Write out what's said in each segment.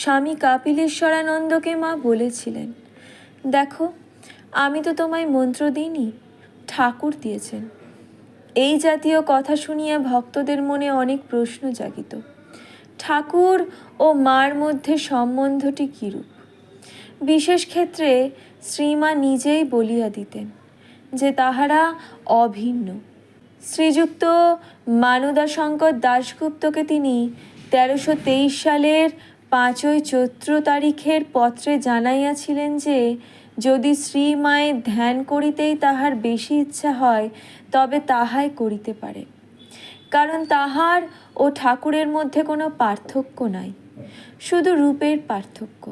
স্বামী কাপিলেশ্বরানন্দকে মা বলেছিলেন, দেখো, আমি তো তোমায় মন্ত্র দিইনি, ঠাকুর দিয়েছেন। এই জাতীয় কথা শুনিয়ে ভক্তদের মনে অনেক প্রশ্ন জাগিত। ঠাকুর ও মার মধ্যে সম্বন্ধটি কীরূপ? বিশেষ ক্ষেত্রে শ্রীমা নিজেই বলিয়া দিতেন যে তাহারা অভিন্ন। শ্রীযুক্ত মানদাশঙ্কর দাশগুপ্তকে তিনি তেরোশো তেইশ সালের পাঁচই চৈত্র তারিখের পত্রে জানাইয়াছিলেন যে, যদি শ্রীমায়ের ধ্যান করিতেই তাহার বেশি ইচ্ছা হয়, তবে তাহাই করিতে পারে। কারণ তাহার ও ঠাকুরের মধ্যে কোনো পার্থক্য নাই, শুধু রূপের পার্থক্য।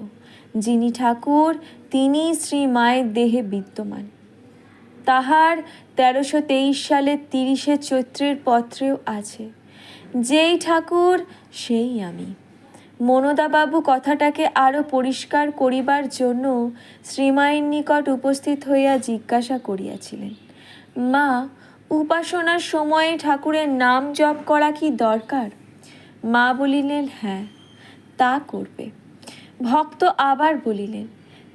যিনি ঠাকুর তিনি শ্রী মায়ের দেহে বিদ্যমান। তাহার তেরোশো তেইশ সালের তিরিশে চৈত্রের পত্রেও আছে, যেই ঠাকুর, সেই আমি। মনদাবাবু কথাটাকে আরও পরিষ্কার করিবার জন্য শ্রীমায়ের নিকট উপস্থিত হইয়া জিজ্ঞাসা করিয়াছিলেন, মা, উপাসনার সময়ে ঠাকুরের নাম জপ করা কি দরকার? মা বলিলেন হ্যাঁ তা করবে। ভক্ত আবার বলিলেন,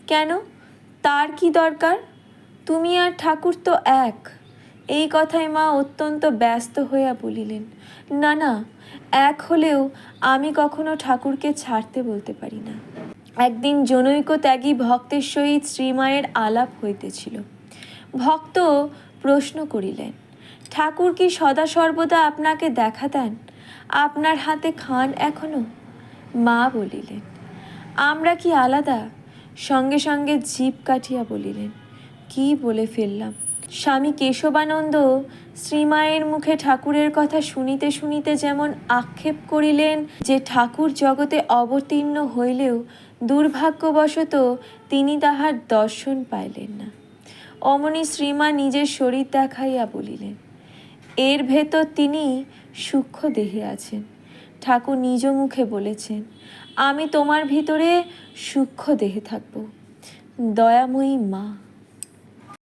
কেন? তার কি দরকার? তুমি আর ঠাকুর তো এক। এই কথায় মা অত্যন্ত ব্যস্ত হইয়া বলিলেন, না না, এক হলেও আমি কখনো ঠাকুরকে ছাড়তে বলতে পারি না। একদিন জনৈক ত্যাগী ভক্তের সহিত শ্রীমায়ের আলাপ হইতেছিল। ভক্ত প্রশ্ন করিলেন, ঠাকুর কি সদা সর্বদা আপনাকে দেখা দেন আপনার হাতে খান এখনও? মা বলিলেন, আমরা কি আলাদা? সঙ্গে সঙ্গে জিভ কাটিয়া বলিলেন, কি বলে ফেললাম? স্বামী কেশবানন্দ শ্রীমায়ের মুখে ঠাকুরের কথা শুনিতে শুনিতে যেমন আক্ষেপ করিলেন, যে ঠাকুর জগতে অবতীর্ণ হইলেও দুর্ভাগ্যবশত তিনি তাহার দর্শন পাইলেন না। অমনি শ্রীমা নিজের শরীর দেখাইয়া বলিলেন, এর ভেতর তিনি সূক্ষ্ম দেহে আছেন। ঠাকুর নিজ মুখে বলেছেন, আমি তোমার ভিতরে সূক্ষ্ম দেহে থাকব। দয়াময়ী মা।